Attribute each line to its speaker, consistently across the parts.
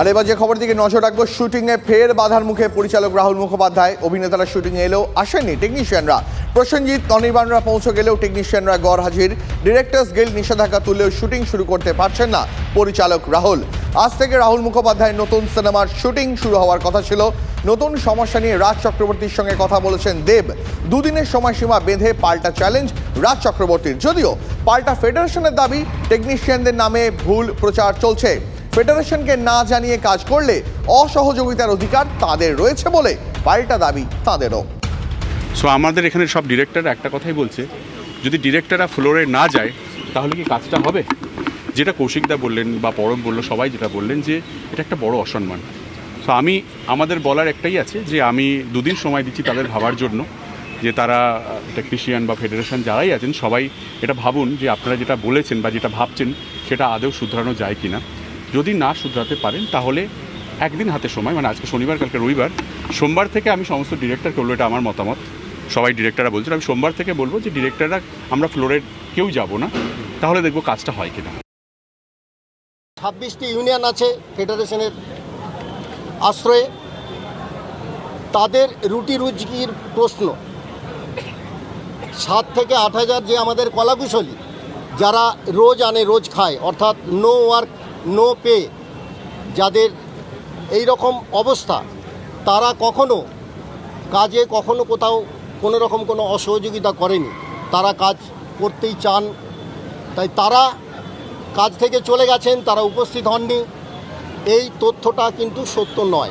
Speaker 1: আর এবার যে খবর দিকে নজর রাখব, শুটিংয়ে ফের বাধার মুখে পরিচালক রাহুল মুখোপাধ্যায়। অভিনেতারা শুটিংয়ে এলেও আসেননি টেকনিশিয়ানরা প্রসেনজিৎ অনির্বাণরা পৌঁছে গেলেও টেকনিশিয়ানরা গড় হাজির। ডিরেক্টর্স গিল্ড নিষেধাজ্ঞা তুললেও শুটিং শুরু করতে পারছেন না পরিচালক রাহুল। আজ থেকে রাহুল মুখোপাধ্যায়ের নতুন সিনেমার শুটিং শুরু হওয়ার কথা ছিল। নতুন সমস্যা নিয়ে রাজ চক্রবর্তীর সঙ্গে কথা বলেছেন দেব। দুদিনের সময়সীমা বেঁধে পাল্টা চ্যালেঞ্জ রাজ চক্রবর্তীর। যদিও পাল্টা ফেডারেশনের দাবি টেকনিশিয়ানদের নামে ভুল প্রচার চলছে। ফেডারেশনকে না জানিয়ে কাজ করলে অসহযোগিতার অধিকার তাদের রয়েছে বলে পাল্টা দাবি তাদেরও।
Speaker 2: সো আমাদের এখানে সব ডিরেক্টর একটা কথাই বলছে, যদি ডিরেক্টররা ফ্লোরে না যায়, তাহলে কি কাজটা হবে? যেটা কৌশিকদা বললেন বা পরম বলল, সবাই যেটা বললেন যে এটা একটা বড় অসম্মান। সো আমি, আমাদের বলার একটাই আছে যে আমি দুদিন সময় দিচ্ছি তাদের ভাবার জন্য, যে তারা টেকনিশিয়ান বা ফেডারেশন যারাই আছেন, সবাই এটা ভাবুন যে আপনারা যেটা বলেছেন বা যেটা ভাবছেন, সেটা আদৌ শুধরানো যায় কি না যদি না শুধরাতে পারেন, তাহলে একদিন হাতে সময় মানে আজকে শনিবার, কালকে রবিবার, সোমবার থেকে আমি সমস্ত ডিরেক্টরকে বলব, এটা আমার মতামত। সবাই ডিরেক্টররা বলছেন, আমি সোমবার থেকে বলব যে ডিরেক্টররা আমরা ফ্লোরের কেউ যাব না, তাহলে দেখব কাজটা হয় কিনা।
Speaker 3: ছাব্বিশটি ইউনিয়ন আছে ফেডারেশনের আশ্রয়ে। তাদের রুটি রুজির প্রশ্ন, সাত থেকে আট হাজার যে আমাদের কলাকুশলী, যারা রোজ আনে, রোজ খায়, অর্থাৎ নো ওয়ার্ক নো পে যাদের এই রকম অবস্থা, তারা কখনো কাজে কখনো কোথাও কোনো রকম কোনো অসহযোগিতা করেনি। তারা কাজ করতেই চান। তাই তারা কাজ থেকে চলে গেছেন, তারা উপস্থিত হননি। এই তথ্যটা কিন্তু সত্য নয়।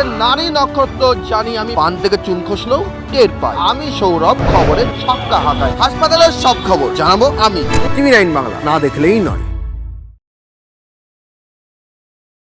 Speaker 4: স্বাস্থ্যের নারী নক্ষত্র জানি আমি। পান থেকে চুন খসলেও টের পাই। আমি সৌরভ, খবরের ছক্কা হাঁকাই। হাসপাতালের সব খবর জানাব আমি। টিভি নাইন বাংলা, না দেখলেই নয়।